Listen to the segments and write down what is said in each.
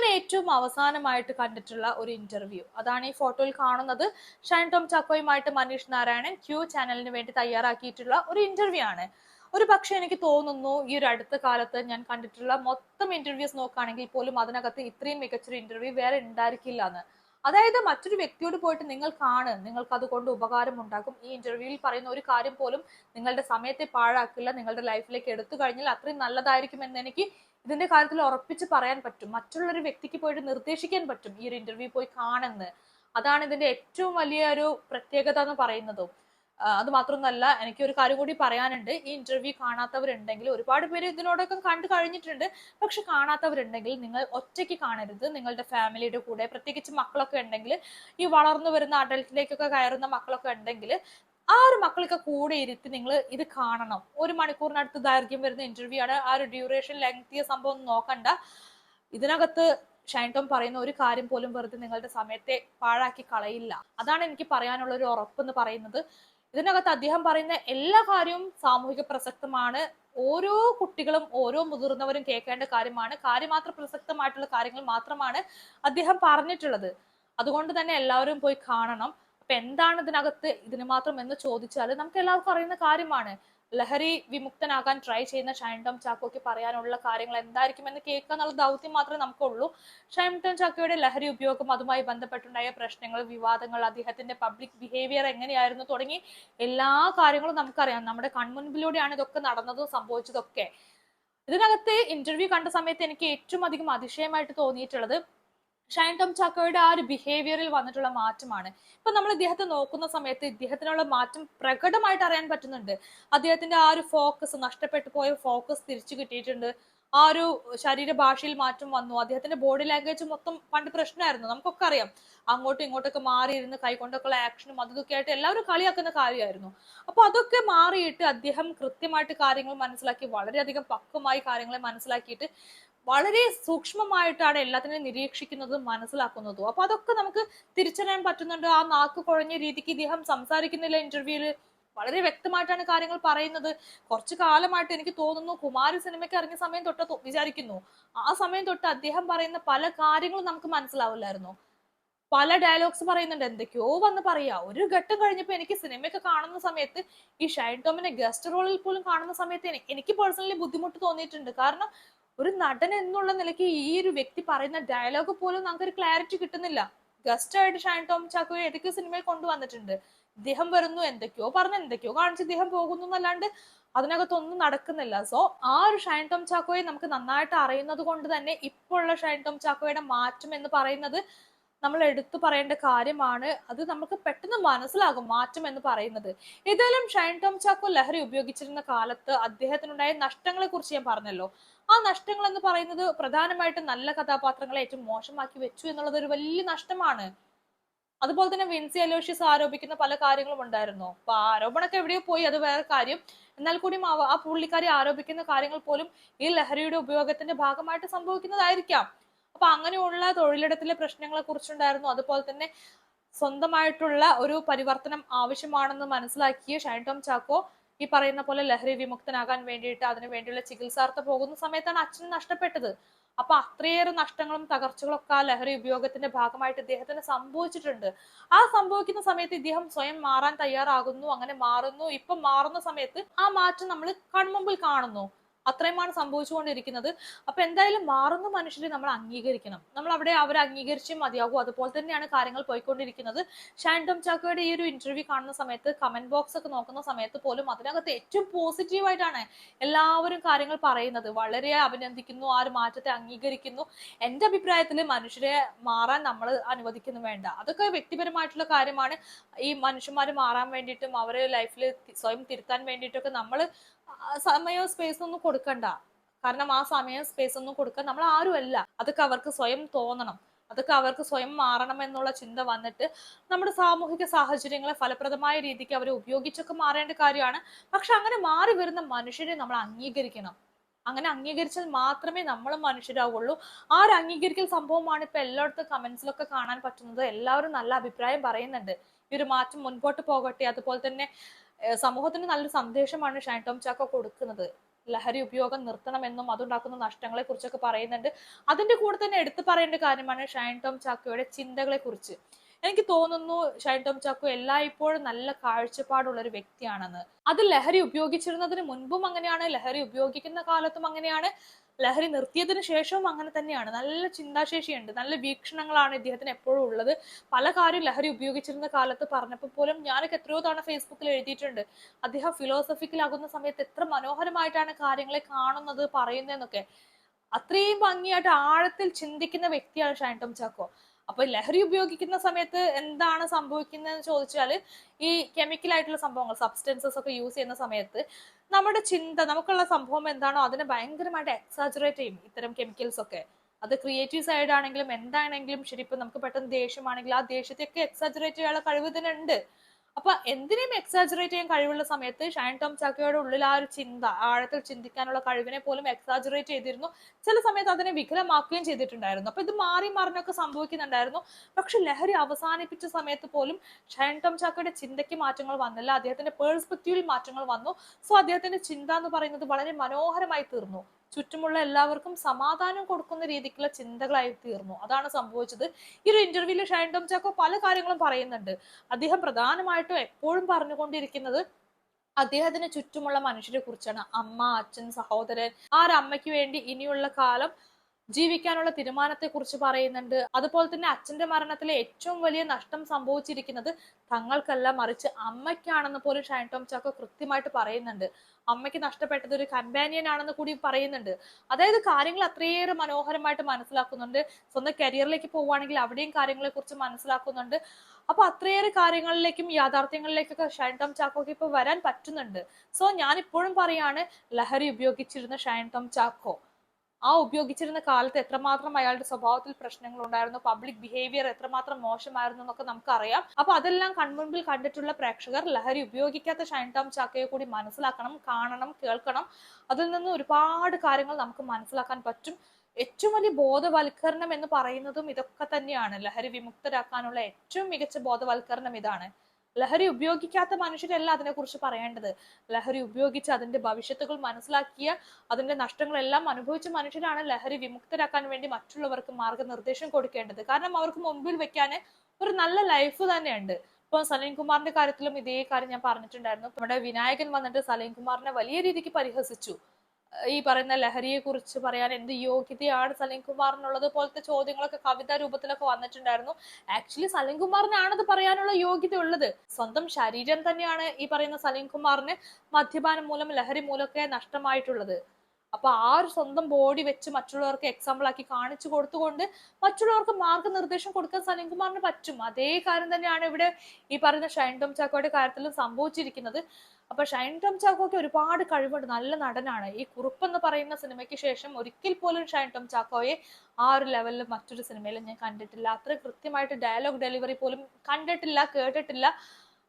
ഞാൻ ഏറ്റവും അവസാനമായിട്ട് കണ്ടിട്ടുള്ള ഒരു ഇന്റർവ്യൂ അതാണ് ഈ ഫോട്ടോയിൽ കാണുന്നത്. ഷൈൻ ടോം ചക്കോയുമായിട്ട് മനീഷ് നാരായണൻ ക്യൂ ചാനലിന് വേണ്ടി തയ്യാറാക്കിയിട്ടുള്ള ഒരു ഇന്റർവ്യൂ ആണ്. ഒരു പക്ഷെ എനിക്ക് തോന്നുന്നു ഈ ഒരു അടുത്ത കാലത്ത് ഞാൻ കണ്ടിട്ടുള്ള മൊത്തം ഇന്റർവ്യൂസ് നോക്കുകയാണെങ്കിൽ പോലും അതിനകത്ത് ഇത്രയും മികച്ചൊരു ഇന്റർവ്യൂ വേറെ ഉണ്ടായിരിക്കില്ല എന്ന്. അതായത് മറ്റൊരു വ്യക്തിയോട് പോയിട്ട് നിങ്ങൾ കാണ്. നിങ്ങൾക്ക് അതുകൊണ്ട് ഉപകാരം ഉണ്ടാക്കും. ഈ ഇന്റർവ്യൂവിൽ പറയുന്ന ഒരു കാര്യം പോലും നിങ്ങളുടെ സമയത്തെ പാഴാക്കില്ല. നിങ്ങളുടെ ലൈഫിലേക്ക് എടുത്തു കഴിഞ്ഞാൽ അത്രയും നല്ലതായിരിക്കും എന്ന് എനിക്ക് ഇതിന്റെ കാര്യത്തിൽ ഉറപ്പിച്ച് പറയാൻ പറ്റും. മറ്റുള്ളൊരു വ്യക്തിക്ക് പോയിട്ട് നിർദ്ദേശിക്കാൻ പറ്റും ഈ ഒരു ഇന്റർവ്യൂ പോയി കാണുന്നത് അതാണ് ഇതിന്റെ ഏറ്റവും വലിയ ഒരു പ്രത്യേകത എന്ന് പറയുന്നതും. അത് മാത്രമൊന്നുമല്ല എനിക്ക് ഒരു കാര്യം കൂടി പറയാനുണ്ട്. ഈ ഇന്റർവ്യൂ കാണാത്തവരുണ്ടെങ്കിൽ ഒരുപാട് പേര് ഇതിനോടൊക്കെ കണ്ടു കഴിഞ്ഞിട്ടുണ്ട്. പക്ഷെ കാണാത്തവരുണ്ടെങ്കിൽ നിങ്ങൾ ഒറ്റയ്ക്ക് കാണരുത്. നിങ്ങളുടെ ഫാമിലിയുടെ കൂടെ പ്രത്യേകിച്ച് മക്കളൊക്കെ ഉണ്ടെങ്കിൽ ഈ വളർന്നു വരുന്ന അഡൽട്ടിലേക്കൊക്കെ കയറുന്ന മക്കളൊക്കെ ഉണ്ടെങ്കിൽ ആ ഒരു മക്കളൊക്കെ കൂടെ ഇരുത്തി നിങ്ങൾ ഇത് കാണണം. ഒരു മണിക്കൂറിനടുത്ത് ദൈർഘ്യം വരുന്ന ഇന്റർവ്യൂ ആണ്. ആ ഒരു ഡ്യൂറേഷൻ ലെങ്തിയ സംഭവം നോക്കണ്ട. ഇതിനകത്ത് ഷൈൻ ടോം പറയുന്ന ഒരു കാര്യം പോലും വെറുതെ നിങ്ങളുടെ സമയത്തെ പാഴാക്കി കളയില്ല. അതാണ് എനിക്ക് പറയാനുള്ള ഒരു ഉറപ്പെന്ന് പറയുന്നത്. ഇതിനകത്ത് അദ്ദേഹം പറയുന്ന എല്ലാ കാര്യവും സാമൂഹിക പ്രസക്തമാണ്. ഓരോ കുട്ടികളും ഓരോ മുതിർന്നവരും കേൾക്കേണ്ട കാര്യമാണ്. കാര്യമാത്ര പ്രസക്തമായിട്ടുള്ള കാര്യങ്ങൾ മാത്രമാണ് അദ്ദേഹം പറഞ്ഞിട്ടുള്ളത്. അതുകൊണ്ട് തന്നെ എല്ലാവരും പോയി കാണണം. അപ്പൊ എന്താണ് ഇതിനകത്ത് ഇതിന് മാത്രം എന്ന് ചോദിച്ചാൽ നമുക്ക് എല്ലാവർക്കും അറിയുന്ന കാര്യമാണ്. ലഹരി വിമുക്തനാകാൻ ട്രൈ ചെയ്യുന്ന ഷൈൻ ടോം ചാക്കോയ്ക്ക് പറയാനുള്ള കാര്യങ്ങൾ എന്തായിരിക്കും എന്ന് കേൾക്കുക എന്നുള്ള ദൗത്യം മാത്രമേ നമുക്കുള്ളൂ. ഷൈൻ ടോം ചാക്കോയുടെ ലഹരി ഉപയോഗം അതുമായി ബന്ധപ്പെട്ടുണ്ടായ പ്രശ്നങ്ങൾ വിവാദങ്ങൾ അദ്ദേഹത്തിന്റെ പബ്ലിക് ബിഹേവിയർ എങ്ങനെയായിരുന്നു തുടങ്ങി എല്ലാ കാര്യങ്ങളും നമുക്കറിയാം. നമ്മുടെ കൺമുൻപിലൂടെയാണ് ഇതൊക്കെ നടന്നതും സംഭവിച്ചതൊക്കെ. ഇതിനകത്ത് ഇന്റർവ്യൂ കണ്ട സമയത്ത് എനിക്ക് ഏറ്റവും അധികം അതിശയമായിട്ട് തോന്നിയിട്ടുള്ളത് ഷൈൻ ടോം ചാക്കോയുടെ ആ ഒരു ബിഹേവിയറിൽ വന്നിട്ടുള്ള മാറ്റമാണ്. ഇപ്പൊ നമ്മൾ ഇദ്ദേഹത്തെ നോക്കുന്ന സമയത്ത് ഇദ്ദേഹത്തിനുള്ള മാറ്റം പ്രകടമായിട്ട് അറിയാൻ പറ്റുന്നുണ്ട്. അദ്ദേഹത്തിന്റെ ആ ഒരു ഫോക്കസ് നഷ്ടപ്പെട്ടു പോയ ഫോക്കസ് തിരിച്ചു കിട്ടിയിട്ടുണ്ട്. ആ ഒരു ശരീരഭാഷയിൽ മാറ്റം വന്നു. അദ്ദേഹത്തിന്റെ ബോഡി ലാംഗ്വേജ് മൊത്തം പണ്ട് പ്രശ്നമായിരുന്നു. നമുക്കൊക്കെ അറിയാം. അങ്ങോട്ടും ഇങ്ങോട്ടൊക്കെ മാറിയിരുന്ന് കൈകൊണ്ടൊക്കെയുള്ള ആക്ഷനും അതൊക്കെ ആയിട്ട് എല്ലാവരും കളിയാക്കുന്ന കാര്യമായിരുന്നു. അപ്പൊ അതൊക്കെ മാറിയിട്ട് അദ്ദേഹം കൃത്യമായിട്ട് കാര്യങ്ങൾ മനസ്സിലാക്കി വളരെയധികം പക്വമായി കാര്യങ്ങളെ മനസ്സിലാക്കിയിട്ട് വളരെ സൂക്ഷ്മമായിട്ടാണ് എല്ലാത്തിനെയും നിരീക്ഷിക്കുന്നതും മനസ്സിലാക്കുന്നതും. അപ്പൊ അതൊക്കെ നമുക്ക് തിരിച്ചറിയാൻ പറ്റുന്നുണ്ട്. ആ നാക്ക് കുഴഞ്ഞ രീതിക്ക് ഇദ്ദേഹം സംസാരിക്കുന്നില്ല ഇന്റർവ്യൂവിൽ വളരെ വ്യക്തമായിട്ടാണ് കാര്യങ്ങൾ പറയുന്നത്. കുറച്ചു കാലമായിട്ട് എനിക്ക് തോന്നുന്നു കുമാരി സിനിമയ്ക്ക് ഇറങ്ങിയ സമയം തൊട്ട് വിചാരിക്കുന്നു. ആ സമയം തൊട്ട് അദ്ദേഹം പറയുന്ന പല കാര്യങ്ങളും നമുക്ക് മനസ്സിലാവില്ലായിരുന്നു. പല ഡയലോഗ്സ് പറയുന്നുണ്ട്. എന്തൊക്കെയോ വന്ന് പറയാ ഒരു ഘട്ടം കഴിഞ്ഞപ്പോൾ എനിക്ക് സിനിമയൊക്കെ കാണുന്ന സമയത്ത് ഈ ഷൈൻ ടോമിനെ ഗസ്റ്റ് റോളിൽ പോലും കാണുന്ന സമയത്ത് എനിക്ക് പേഴ്സണലി ബുദ്ധിമുട്ട് തോന്നിയിട്ടുണ്ട്. കാരണം ഒരു നടൻ എന്നുള്ള നിലയ്ക്ക് ഈ ഒരു വ്യക്തി പറയുന്ന ഡയലോഗ് പോലും നമുക്കൊരു ക്ലാരിറ്റി കിട്ടുന്നില്ല. ഗസ്റ്റ് ആയിട്ട് ഷൈൻ ടോം ചാക്കോയെ ഏതൊക്കെയോ സിനിമയിൽ കൊണ്ടുവന്നിട്ടുണ്ട്. ഇദ്ദേഹം വരുന്നു എന്തൊക്കെയോ പറഞ്ഞ് എന്തൊക്കെയോ കാണിച്ച് ഇദ്ദേഹം പോകുന്നു എന്നല്ലാണ്ട് അതിനകത്തൊന്നും നടക്കുന്നില്ല. സോ ആ ഒരു ഷൈൻ ടോം ചാക്കോയെ നമുക്ക് നന്നായിട്ട് അറിയുന്നത് കൊണ്ട് തന്നെ ഇപ്പോഴുള്ള ഷൈൻ ടോം ചാക്കോയുടെ മാറ്റം എന്ന് പറയുന്നത് നമ്മൾ എടുത്തു പറയേണ്ട കാര്യമാണ്. അത് നമുക്ക് പെട്ടെന്ന് മനസ്സിലാകും മാറ്റം എന്ന് പറയുന്നത്. ഏതായാലും ഷൈൻ ടോം ചാക്കോ ലഹരി ഉപയോഗിച്ചിരുന്ന കാലത്ത് അദ്ദേഹത്തിനുണ്ടായ നഷ്ടങ്ങളെ കുറിച്ച് ഞാൻ പറഞ്ഞല്ലോ. ആ നഷ്ടങ്ങൾ എന്ന് പറയുന്നത് പ്രധാനമായിട്ടും നല്ല കഥാപാത്രങ്ങളെ ഏറ്റവും മോശമാക്കി വെച്ചു എന്നുള്ളത് ഒരു വലിയ നഷ്ടമാണ്. അതുപോലെ തന്നെ വിൻസി അലോഷ്യസ് ആരോപിക്കുന്ന പല കാര്യങ്ങളും ഉണ്ടായിരുന്നു. അപ്പൊ ആരോപണമൊക്കെ എവിടെയോ പോയി അത് വേറെ കാര്യം. എന്നാൽ കൂടിയും ആ പുള്ളിക്കാരി ആരോപിക്കുന്ന കാര്യങ്ങൾ പോലും ഈ ലഹരിയുടെ ഉപയോഗത്തിന്റെ ഭാഗമായിട്ട് സംഭവിക്കുന്നതായിരിക്കാം. അപ്പൊ അങ്ങനെയുള്ള തൊഴിലിടത്തിലെ പ്രശ്നങ്ങളെ കുറിച്ചുണ്ടായിരുന്നു. അതുപോലെ തന്നെ സ്വന്തമായിട്ടുള്ള ഒരു പരിവർത്തനം ആവശ്യമാണെന്ന് മനസ്സിലാക്കിയ ഷൈൻ ടോം ചാക്കോ ഈ പറയുന്ന പോലെ ലഹരി വിമുക്തനാകാൻ വേണ്ടിയിട്ട് അതിനു വേണ്ടിയുള്ള ചികിത്സാർത്ഥ പോകുന്ന സമയത്താണ് അച്ഛൻ നഷ്ടപ്പെട്ടത്. അപ്പൊ അത്രയേറെ നഷ്ടങ്ങളും തകർച്ചകളും ഒക്കെ ആ ലഹരി ഉപയോഗത്തിന്റെ ഭാഗമായിട്ട് ഇദ്ദേഹത്തിന് സംഭവിച്ചിട്ടുണ്ട്. ആ സംഭവിക്കുന്ന സമയത്ത് ഇദ്ദേഹം സ്വയം മാറാൻ തയ്യാറാകുന്നു അങ്ങനെ മാറുന്നു. ഇപ്പം മാറുന്ന സമയത്ത് ആ മാറ്റം നമ്മൾ കൺമുമ്പിൽ കാണുന്നു. അത്രയുമാണ് സംഭവിച്ചുകൊണ്ടിരിക്കുന്നത്. അപ്പൊ എന്തായാലും മാറുന്ന മനുഷ്യരെ നമ്മൾ അംഗീകരിക്കണം. നമ്മൾ അവിടെ അവരെ അംഗീകരിച്ചേ മതിയാകും. അതുപോലെ തന്നെയാണ് കാര്യങ്ങൾ പോയിക്കൊണ്ടിരിക്കുന്നത്. ഷാൻഡം ചാക്കോയുടെ ഈ ഒരു ഇന്റർവ്യൂ കാണുന്ന സമയത്ത് കമന്റ് ബോക്സ് ഒക്കെ നോക്കുന്ന സമയത്ത് പോലും അതിനകത്ത് ഏറ്റവും പോസിറ്റീവ് ആയിട്ടാണ് എല്ലാവരും കാര്യങ്ങൾ പറയുന്നത്. വളരെ അഭിനന്ദിക്കുന്നു ആ ഒരു മാറ്റത്തെ അംഗീകരിക്കുന്നു. എന്റെ അഭിപ്രായത്തിൽ മനുഷ്യരെ മാറാൻ നമ്മൾ അനുവദിക്കുന്നു വേണ്ട. അതൊക്കെ വ്യക്തിപരമായിട്ടുള്ള കാര്യമാണ്. ഈ മനുഷ്യന്മാർ മാറാൻ വേണ്ടിയിട്ടും അവരെ ലൈഫിൽ സ്വയം തിരുത്താൻ വേണ്ടിയിട്ടൊക്കെ നമ്മൾ സമയവും സ്പേസോ ഒന്നും കൊടുക്കണ്ട. കാരണം ആ സമയം സ്പേസ് ഒന്നും കൊടുക്കാൻ നമ്മൾ ആരുമല്ല അതൊക്കെ അവർക്ക് സ്വയം തോന്നണം. അതൊക്കെ അവർക്ക് സ്വയം മാറണം എന്നുള്ള ചിന്ത വന്നിട്ട് നമ്മുടെ സാമൂഹിക സാഹചര്യങ്ങളെ ഫലപ്രദമായ രീതിക്ക് അവരെ ഉപയോഗിച്ചൊക്കെ മാറേണ്ട കാര്യമാണ്. പക്ഷെ അങ്ങനെ മാറി വരുന്ന മനുഷ്യരെ നമ്മൾ അംഗീകരിക്കണം. അങ്ങനെ അംഗീകരിച്ചാൽ മാത്രമേ നമ്മൾ മനുഷ്യരാവുള്ളൂ. ആ ഒരു അംഗീകരിക്കൽ സംഭവമാണ് ഇപ്പൊ എല്ലായിടത്തും കമന്റ്സിലൊക്കെ കാണാൻ പറ്റുന്നത്. എല്ലാവരും നല്ല അഭിപ്രായം പറയുന്നുണ്ട്. ഈ ഒരു മാറ്റം മുൻപോട്ട് പോകട്ടെ. അതുപോലെ തന്നെ സമൂഹത്തിന് നല്ലൊരു സന്ദേശമാണ് ഷൈൻ ടോം ചാക്കോ കൊടുക്കുന്നത്. ലഹരി ഉപയോഗം നിർത്തണമെന്നും അതുണ്ടാക്കുന്ന നഷ്ടങ്ങളെ കുറിച്ചൊക്കെ പറയുന്നുണ്ട്. അതിന്റെ കൂടെ തന്നെ എടുത്തു പറയേണ്ട കാര്യമാണ് ഷൈൻ ടോം ചാക്കോയുടെ ചിന്തകളെ കുറിച്ച് എനിക്ക് തോന്നുന്നു ഷൈൻ ടോം ചാക്കോ എല്ലായ്പ്പോഴും നല്ല കാഴ്ചപ്പാടുള്ള ഒരു വ്യക്തിയാണെന്ന്. അത് ലഹരി ഉപയോഗിച്ചിരുന്നതിന് മുൻപും അങ്ങനെയാണ് ലഹരി ഉപയോഗിക്കുന്ന കാലത്തും അങ്ങനെയാണ്. ലഹരി നിർത്തിയതിനു ശേഷവും അങ്ങനെ തന്നെയാണ്. നല്ല ചിന്താശേഷിയുണ്ട്. നല്ല വീക്ഷണങ്ങളാണ് ഇദ്ദേഹത്തിന് എപ്പോഴും ഉള്ളത്. പല കാര്യം ലഹരി ഉപയോഗിച്ചിരുന്ന കാലത്ത് പറഞ്ഞപ്പോൾ പോലും ഞാനൊക്കെ എത്രയോ തവണ ഫേസ്ബുക്കിൽ എഴുതിയിട്ടുണ്ട്. അദ്ദേഹം ഫിലോസഫിക്കലാകുന്ന സമയത്ത് എത്ര മനോഹരമായിട്ടാണ് കാര്യങ്ങളെ കാണുന്നത് പറയുന്നതെന്നൊക്കെ. അത്രയും ഭംഗിയായിട്ട് ആഴത്തിൽ ചിന്തിക്കുന്ന വ്യക്തിയാണ് ഷൈൻ ടോം ചാക്കോ. അപ്പൊ ലഹരി ഉപയോഗിക്കുന്ന സമയത്ത് എന്താണ് സംഭവിക്കുന്നതെന്ന് ചോദിച്ചാൽ ഈ കെമിക്കൽ ആയിട്ടുള്ള സംഭവങ്ങൾ സബ്സ്റ്റൻസസ് ഒക്കെ യൂസ് ചെയ്യുന്ന സമയത്ത് നമ്മുടെ ചിന്ത നമുക്കുള്ള സംഭവം എന്താണോ അതിനെ ഭയങ്കരമായിട്ട് എക്സാജറേറ്റ് ചെയ്യും ഇത്തരം കെമിക്കൽസ് ഒക്കെ. അത് ക്രിയേറ്റീവ് സൈഡ് ആണെങ്കിലും എന്താണെങ്കിലും ശരി ഇപ്പൊ നമുക്ക് പെട്ടെന്ന് ദേഷ്യമാണെങ്കിൽ ആ ദേഷ്യത്തെയൊക്കെ എക്സാജറേറ്റ് ചെയ്യാനുള്ള കഴിവ് ഇതിനുണ്ട് അപ്പൊ എന്തിനേയും എക്സാജറേറ്റ് ചെയ്യാൻ കഴിവുള്ള സമയത്ത് ഷൈൻ ടോം ചാക്കോയുടെ ഉള്ളിൽ ആ ഒരു ചിന്ത ആഴത്തിൽ ചിന്തിക്കാനുള്ള കഴിവിനെ പോലും എക്സാജറേറ്റ് ചെയ്തിരുന്നു. ചില സമയത്ത് അതിനെ വികലമാക്കുകയും ചെയ്തിട്ടുണ്ടായിരുന്നു. അപ്പൊ ഇത് മാറി മറിഞ്ഞൊക്കെ സംഭവിക്കുന്നുണ്ടായിരുന്നു. പക്ഷെ ലഹരി അവസാനിപ്പിച്ച സമയത്ത് പോലും ഷൈൻ ടോം ചാക്കോയുടെ ചിന്തയ്ക്ക് മാറ്റങ്ങൾ വന്നില്ല. അദ്ദേഹത്തിന്റെ പേഴ്സ്പെക്റ്റീവിൽ മാറ്റങ്ങൾ വന്നു. സോ അദ്ദേഹത്തിന്റെ ചിന്ത എന്ന് പറയുന്നത് വളരെ മനോഹരമായി തീർന്നു. ചുറ്റുമുള്ള എല്ലാവർക്കും സമാധാനം കൊടുക്കുന്ന രീതിക്കുള്ള ചിന്തകളായി തീർന്നു. അതാണ് സംഭവിച്ചത്. ഈ ഒരു ഇന്റർവ്യൂവിൽ ഷൈൻ ടോം ചാക്കോ പല കാര്യങ്ങളും പറയുന്നുണ്ട്. അദ്ദേഹം പ്രധാനമായിട്ടും എപ്പോഴും പറഞ്ഞുകൊണ്ടിരിക്കുന്നത് അദ്ദേഹത്തിന് ചുറ്റുമുള്ള മനുഷ്യരെ കുറിച്ചാണ്. അമ്മ അച്ഛൻ സഹോദരൻ ആ ഒരു അമ്മയ്ക്ക് വേണ്ടി ഇനിയുള്ള കാലം ജീവിക്കാനുള്ള തീരുമാനത്തെ കുറിച്ച് പറയുന്നുണ്ട്. അതുപോലെ തന്നെ അച്ഛന്റെ മരണത്തിലെ ഏറ്റവും വലിയ നഷ്ടം സംഭവിച്ചിരിക്കുന്നത് തങ്ങൾക്കല്ല മറിച്ച് അമ്മയ്ക്കാണെന്ന് പോലും ഷൈൻ ടോം ചാക്കോ കൃത്യമായിട്ട് പറയുന്നുണ്ട്. അമ്മയ്ക്ക് നഷ്ടപ്പെട്ടത് ഒരു കമ്പാനിയൻ ആണെന്ന് കൂടി പറയുന്നുണ്ട്. അതായത് കാര്യങ്ങൾ അത്രയേറെ മനോഹരമായിട്ട് മനസ്സിലാക്കുന്നുണ്ട്. സ്വന്തം കരിയറിലേക്ക് പോവുകയാണെങ്കിൽ അവിടെയും കാര്യങ്ങളെ കുറിച്ച് മനസ്സിലാക്കുന്നുണ്ട്. അപ്പൊ അത്രയേറെ കാര്യങ്ങളിലേക്കും യാഥാർത്ഥ്യങ്ങളിലേക്കൊക്കെ ഷൈൻ ടോം ചാക്കോക്ക് ഇപ്പൊ വരാൻ പറ്റുന്നുണ്ട്. സോ ഞാൻ ഇപ്പോഴും പറയാണ് ലഹരി ഉപയോഗിച്ചിരുന്ന ഷൈൻ ടോം ചാക്കോ ആ ഉപയോഗിച്ചിരുന്ന കാലത്ത് എത്രമാത്രം അയാളുടെ സ്വഭാവത്തിൽ പ്രശ്നങ്ങൾ ഉണ്ടായിരുന്നു പബ്ലിക് ബിഹേവിയർ എത്രമാത്രം മോശമായിരുന്നു എന്നൊക്കെ നമുക്കറിയാം. അപ്പൊ അതെല്ലാം കൺമുൻപിൽ കണ്ടിട്ടുള്ള പ്രേക്ഷകർ ലഹരി ഉപയോഗിക്കാത്ത ഷൈൻ ടോം ചാക്കയെ കൂടി മനസ്സിലാക്കണം കാണണം കേൾക്കണം. അതിൽ നിന്ന് ഒരുപാട് കാര്യങ്ങൾ നമുക്ക് മനസ്സിലാക്കാൻ പറ്റും. ഏറ്റവും വലിയ ബോധവൽക്കരണം എന്ന് പറയുന്നതും ഇതൊക്കെ തന്നെയാണ്. ലഹരി വിമുക്തരാക്കാനുള്ള ഏറ്റവും മികച്ച ബോധവൽക്കരണം ഇതാണ്. ലഹരി ഉപയോഗിക്കാത്ത മനുഷ്യരല്ല അതിനെക്കുറിച്ച് പറയേണ്ടത്. ലഹരി ഉപയോഗിച്ച് അതിന്റെ ഭവിഷ്യത്തുകൾ മനസ്സിലാക്കിയ അതിന്റെ നഷ്ടങ്ങളെല്ലാം അനുഭവിച്ച മനുഷ്യരാണ് ലഹരി വിമുക്തരാക്കാൻ വേണ്ടി മറ്റുള്ളവർക്ക് മാർഗനിർദ്ദേശം കൊടുക്കേണ്ടത്. കാരണം അവർക്ക് മുമ്പിൽ വെക്കാൻ ഒരു നല്ല ലൈഫ് തന്നെയുണ്ട്. ഇപ്പൊ സലീം കുമാറിന്റെ കാര്യത്തിലും ഇതേ കാര്യം ഞാൻ പറഞ്ഞിട്ടുണ്ടായിരുന്നു. നമ്മുടെ വിനായകൻ വന്നിട്ട് സലീം കുമാറിനെ വലിയ രീതിക്ക് പരിഹസിച്ചു. ഈ പറയുന്ന ലഹരിയെ കുറിച്ച് പറയാൻ എന്ത് യോഗ്യതയാണ് സലീം എന്നുള്ളത് പോലത്തെ ചോദ്യങ്ങളൊക്കെ കവിതാ രൂപത്തിലൊക്കെ വന്നിട്ടുണ്ടായിരുന്നു. ആക്ച്വലി സലീം കുമാറിനാണത് പറയാനുള്ള യോഗ്യത ഉള്ളത് സ്വന്തം ശരീരം തന്നെയാണ് ഈ പറയുന്ന സലീം കുമാറിന് മദ്യപാനം മൂലം ലഹരി മൂലമൊക്കെ നഷ്ടമായിട്ടുള്ളത്. അപ്പൊ ആ ഒരു സ്വന്തം ബോഡി വെച്ച് മറ്റുള്ളവർക്ക് എക്സാമ്പിൾ ആക്കി കാണിച്ചു കൊടുത്തുകൊണ്ട് മറ്റുള്ളവർക്ക് മാർഗനിർദ്ദേശം കൊടുക്കാൻ സനിൽകുമാറിന് പറ്റും. അതേ കാര്യം തന്നെയാണ് ഇവിടെ ഈ പറയുന്ന ഷൈൻ ടോം ചാക്കോയുടെ കാര്യത്തിലും സംഭവിച്ചിരിക്കുന്നത്. അപ്പൊ ഷൈൻ ടോം ചാക്കോയ്ക്ക് ഒരുപാട് കഴിവുണ്ട്. നല്ല നടനാണ്. ഈ കുറുപ്പ് എന്ന് പറയുന്ന സിനിമയ്ക്ക് ശേഷം ഒരിക്കൽ പോലും ഷൈൻ ടോം ചാക്കോയെ ആ ഒരു ലെവലിൽ മറ്റൊരു സിനിമയിലും ഞാൻ കണ്ടിട്ടില്ല. അത്ര കൃത്യമായിട്ട് ഡയലോഗ് ഡെലിവറി പോലും കണ്ടിട്ടില്ല കേട്ടിട്ടില്ല.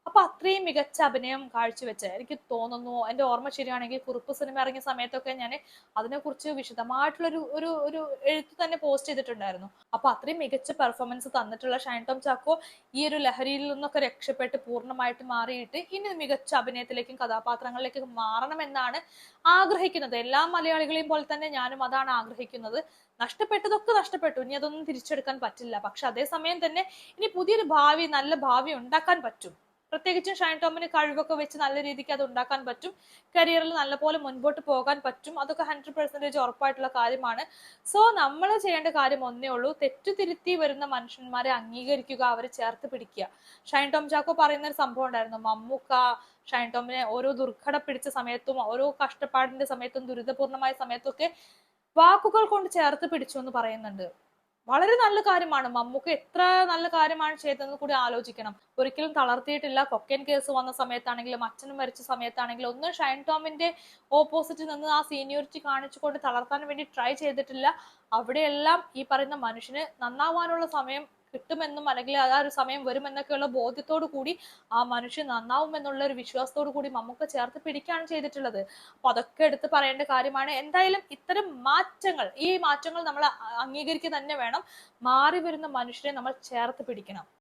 അപ്പൊ അത്രയും മികച്ച അഭിനയം കാഴ്ചവെച്ച് എനിക്ക് തോന്നുന്നു എന്റെ ഓർമ്മ ശരിയാണെങ്കിൽ കുറുപ്പ് സിനിമ ഇറങ്ങിയ സമയത്തൊക്കെ ഞാൻ അതിനെക്കുറിച്ച് വിശദമായിട്ടുള്ള ഒരു ഒരു ഒരു എഴുത്ത് തന്നെ പോസ്റ്റ് ചെയ്തിട്ടുണ്ടായിരുന്നു. അപ്പൊ അത്രയും മികച്ച പെർഫോമൻസ് തന്നിട്ടുള്ള ഷൈൻ ടോം ചാക്കോ ഈ ഒരു ലഹരിയിൽ നിന്നൊക്കെ രക്ഷപ്പെട്ട് പൂർണമായിട്ട് മാറിയിട്ട് ഇനി മികച്ച അഭിനയത്തിലേക്കും കഥാപാത്രങ്ങളിലേക്കും മാറണമെന്നാണ് ആഗ്രഹിക്കുന്നത്. എല്ലാ മലയാളികളെയും പോലെ തന്നെ ഞാനും അതാണ് ആഗ്രഹിക്കുന്നത്. നഷ്ടപ്പെട്ടതൊക്കെ നഷ്ടപ്പെട്ടു. ഇനി അതൊന്നും തിരിച്ചെടുക്കാൻ പറ്റില്ല. പക്ഷെ അതേസമയം തന്നെ ഇനി പുതിയൊരു ഭാവി നല്ല ഭാവി ഉണ്ടാക്കാൻ പറ്റും. പ്രത്യേകിച്ചും ഷൈൻ ടോമിന് കഴിവൊക്കെ വെച്ച് നല്ല രീതിക്ക് അത് ഉണ്ടാക്കാൻ പറ്റും. കരിയറിൽ നല്ലപോലെ മുൻപോട്ട് പോകാൻ പറ്റും. അതൊക്കെ ഹൺഡ്രഡ് പെർസെന്റേജ് ഉറപ്പായിട്ടുള്ള കാര്യമാണ്. സോ നമ്മൾ ചെയ്യേണ്ട കാര്യം ഒന്നേ ഉള്ളൂ. തെറ്റുതിരുത്തി വരുന്ന മനുഷ്യന്മാരെ അംഗീകരിക്കുക അവരെ ചേർത്ത് പിടിക്കുക. ഷൈൻ ടോം ചാക്കോ പറയുന്ന ഒരു സംഭവം ഉണ്ടായിരുന്നു. മമ്മൂക്ക ഷൈൻ ടോമിനെ ഓരോ ദുർഘട പിടിച്ച സമയത്തും ഓരോ കഷ്ടപ്പാടിന്റെ സമയത്തും ദുരിതപൂർണമായ സമയത്തൊക്കെ വാക്കുകൾ കൊണ്ട് ചേർത്ത് പിടിച്ചു എന്ന് പറയുന്നുണ്ട്. വളരെ നല്ല കാര്യമാണ്. മമ്മൂക്ക എത്ര നല്ല കാര്യമാണ് ചെയ്തതെന്ന് കൂടി ആലോചിക്കണം. ഒരിക്കലും തളർത്തിയിട്ടില്ല. കൊക്കൻ കേസ് വന്ന സമയത്താണെങ്കിലും അച്ഛനും മരിച്ച സമയത്താണെങ്കിലും ഒന്നും ഷൈൻ ടോമിന്റെ ഓപ്പോസിറ്റ് നിന്ന് ആ സീനിയോറിറ്റി കാണിച്ചുകൊണ്ട് തളർത്താൻ വേണ്ടി ട്രൈ ചെയ്തിട്ടില്ല. അവിടെയെല്ലാം ഈ പറയുന്ന മനുഷ്യന് നന്നാവാനുള്ള സമയം കിട്ടുമെന്നും അല്ലെങ്കിൽ ആ ഒരു സമയം വരുമെന്നൊക്കെയുള്ള ബോധ്യത്തോടു കൂടി ആ മനുഷ്യൻ നന്നാവും എന്നുള്ള ഒരു വിശ്വാസത്തോടു കൂടി മമ്മൂക്ക ചേർത്ത് പിടിക്കുകയാണ് ചെയ്തിട്ടുള്ളത്. അപ്പൊ അതൊക്കെ എടുത്ത് പറയേണ്ട കാര്യമാണ്. എന്തായാലും ഇത്തരം മാറ്റങ്ങൾ ഈ മാറ്റങ്ങൾ നമ്മൾ അംഗീകരിക്കുക തന്നെ വേണം. മാറി വരുന്ന മനുഷ്യരെ നമ്മൾ ചേർത്ത് പിടിക്കണം.